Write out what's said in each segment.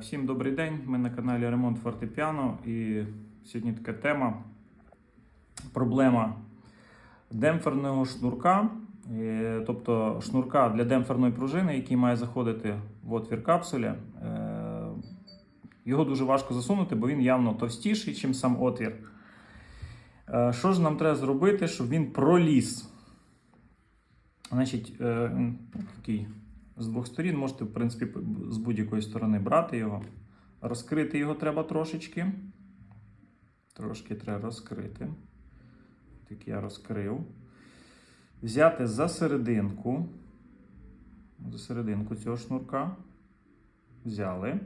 Всім добрий день. Ми на каналі Ремонт Фортепіано. І сьогодні така тема. Проблема демпферного шнурка, тобто шнурка для демпферної пружини, який має заходити в отвір капсулі. Е, Його дуже важко засунути, бо він явно товстіший, ніж сам отвір. Е, Що ж нам треба зробити, щоб він проліз? Значить, е, такий з двох сторін можете, в принципі, з будь-якої сторони брати його. Розкрити його треба трошечки. Трошки треба розкрити. Так я розкрив. Взяти за серединку. За серединку цього шнурка. Взяли.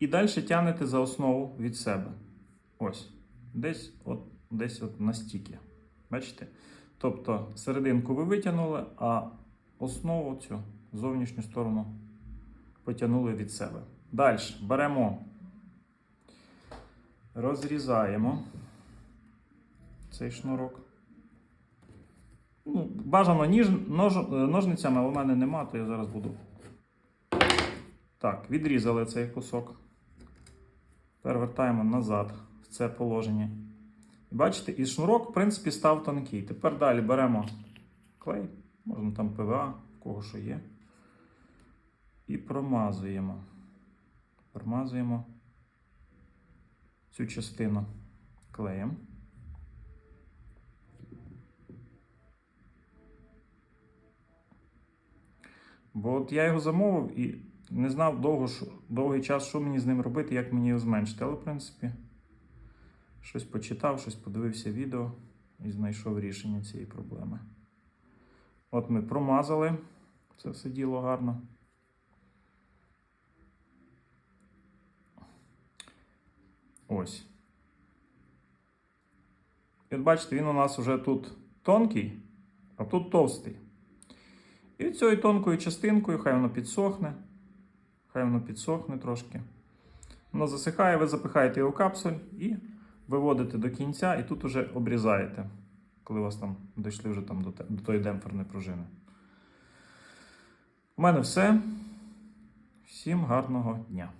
І далі тягнете за основу від себе. Ось. Десь от, десь от настільки. Бачите? Тобто серединку ви витягнули, а основу цю зовнішню сторону потягнули від себе. Далі беремо, розрізаємо цей шнурок. Ну, бажано ніж, нож, ножницями, але в мене нема, то я зараз буду. Так, відрізали цей кусок. Перевертаємо назад в це положення. Бачите, і шнурок, в принципі, став тонкий. Тепер далі беремо клей, можна там ПВА, кого що є. І промазуємо. Промазуємо цю частину клеєм. Бо от я його замовив і не знав довго, довгий час, що мені з ним робити, як мені його зменшити. Але, в принципі, щось почитав, щось подивився відео і знайшов рішення цієї проблеми. От ми промазали це все діло гарно. Ось. І от бачите, він у нас вже тут тонкий, а тут товстий. І цією тонкою частинкою, хай воно підсохне. Хай воно підсохне трошки. Воно засихає, ви запихаєте його в капсуль і виводите до кінця, і тут уже обрізаєте, коли у вас там дійшли вже там до, до тої демпферної пружини. У мене все. Всім гарного дня!